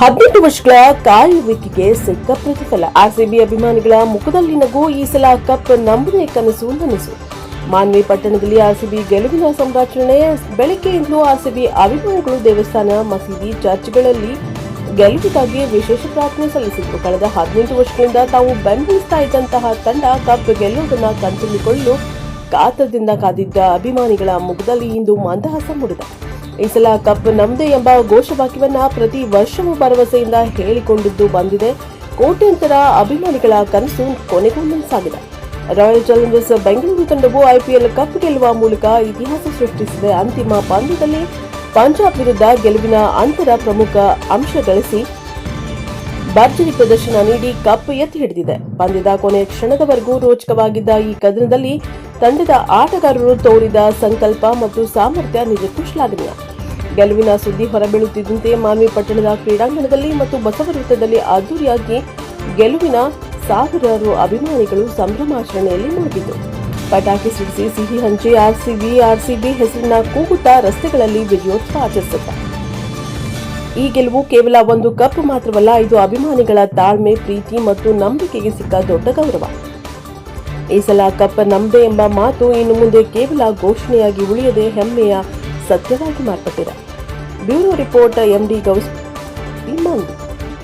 ಹದಿನೆಂಟು ವರ್ಷಗಳ ಕಾಯುವಿಕೆಗೆ ಸಿಕ್ಕ ಪ್ರತಿಫಲ. ಆರ್ಸಿಬಿ ಅಭಿಮಾನಿಗಳ ಮುಖದಲ್ಲಿ ನಗು ಈ ಸಲ ಕಪ್ ನಮ್ಮದೇ ಕನಸು ನನಸು ಮಾನ್ವಿ ಪಟ್ಟಣದಲ್ಲಿ ಆರ್ಸಿಬಿ ಗೆಲುವಿನ ಸಂಭ್ರಮಾಚರಣೆ ಬೆಳಗ್ಗೆಯಿಂದಲೂ ಆರ್ಸಿಬಿ ಅಭಿಮಾನಿಗಳು ದೇವಸ್ಥಾನ, ಮಸೀದಿ, ಚರ್ಚ್ಗಳಲ್ಲಿ ಗೆಲುವಿಗಾಗಿ ವಿಶೇಷ ಪ್ರಾರ್ಥನೆ ಸಲ್ಲಿಸಿತ್ತು ಕಳೆದ ಹದಿನೆಂಟು ವರ್ಷಗಳಿಂದ ತಾವು ಬೆಂಬಲಿಸ್ತಾ ಇದ್ದಂತಹ ತಂಡ ಕಪ್ ಗೆಲ್ಲುವುದನ್ನು ಕಣ್ತುಂಬಿಕೊಳ್ಳಲು ಕಾತದಿಂದ ಕಾದಿದ್ದ ಅಭಿಮಾನಿಗಳ ಮುಖದಲ್ಲಿ ಇಂದು ಮಂದಹಾಸ ಮೂಡಿದೆ. ಈ ಸಲ ಕಪ್ ನಮ್ದು ಎಂಬ ಘೋಷವಾಕ್ಯವನ್ನ ಪ್ರತಿ ವರ್ಷವೂ ಭರವಸೆಯಿಂದ ಹೇಳಿಕೊಂಡಿದ್ದು ಬಂದಿದೆ. ಕೋಟ್ಯಂತರ ಅಭಿಮಾನಿಗಳ ಕನಸು ಕೊನೆಗೂ ನನಸಾಗಿದೆ ರಾಯಲ್ ಚಾಲೆಂಜರ್ಸ್ ಬೆಂಗಳೂರು ತಂಡವು ಐಪಿಎಲ್ ಕಪ್ ಗೆಲ್ಲುವ ಮೂಲಕ ಇತಿಹಾಸ ಸೃಷ್ಟಿಸಿದೆ. ಅಂತಿಮ ಪಂದ್ಯದಲ್ಲಿ ಪಂಜಾಬ್ ವಿರುದ್ಧ ಗೆಲುವಿನ ಅಂತರ ಪ್ರಮುಖ ಅಂಶ ಗಳಿಸಿ ಭರ್ಜರಿ ಪ್ರದರ್ಶನ ನೀಡಿ ಕಪ್ ಎತ್ತಿ ಹಿಡಿದಿದೆ. ಪಂದ್ಯದ ಕೊನೆಯ ಕ್ಷಣದವರೆಗೂ ರೋಚಕವಾಗಿದ್ದ ಈ ಕದನದಲ್ಲಿ ತಂಡದ ಆಟಗಾರರು ತೋರಿದ ಸಂಕಲ್ಪ ಮತ್ತು ಸಾಮರ್ಥ್ಯ ನಿಜಕ್ಕೂ ಶ್ಲಾಘನೀಯ. ಗೆಲುವಿನ ಸುದ್ದಿ ಹೊರಬೀಳುತ್ತಿದ್ದಂತೆ ಮಾನ್ವಿ ಪಟ್ಟಣದ ಕ್ರೀಡಾಂಗಣದಲ್ಲಿ ಮತ್ತು ಬಸವ ವೃತ್ತದಲ್ಲಿ ಅದ್ದೂರಿಯಾಗಿ ಗೆಲುವಿನ ಸಾವಿರಾರು ಅಭಿಮಾನಿಗಳು ಸಂಭ್ರಮಾಚರಣೆಯಲ್ಲಿ ಮುಳುಗಿದ್ದು. ಪಟಾಕಿ ಸಿಡಿಸಿ ಸಿಹಿ ಹಂಚಿ ಆರ್ಸಿಬಿ ಆರ್ಸಿಬಿ ಹೆಸರಿನ ಕೂಗುತ್ತಾ ರಸ್ತೆಗಳಲ್ಲಿ ವಿಜಯೋತ್ಸವ ಆಚರಿಸುತ್ತಾ. ಈ ಗೆಲುವು ಕೇವಲ ಒಂದು ಕಪ್ ಮಾತ್ರವಲ್ಲ, ಇದು ಅಭಿಮಾನಿಗಳ ತಾಳ್ಮೆ, ಪ್ರೀತಿ ಮತ್ತು ನಂಬಿಕೆಗೆ ಸಿಕ್ಕ ದೊಡ್ಡ ಗೌರವ. ಈ ಸಲ ಕಪ್ ನಂಬೆ ಎಂಬ ಮಾತು ಇನ್ನು ಮುಂದೆ ಕೇವಲ ಘೋಷಣೆಯಾಗಿ ಉಳಿಯದೆ ಹೆಮ್ಮೆಯ ಸತ್ಯವಾಗಿ ಮಾರ್ಪಟ್ಟಿರ ಬ್ಯೂರೋ ರಿಪೋರ್ಟ್ ಎಂಡಿ ಗೌಸ್. ಮಂದಿ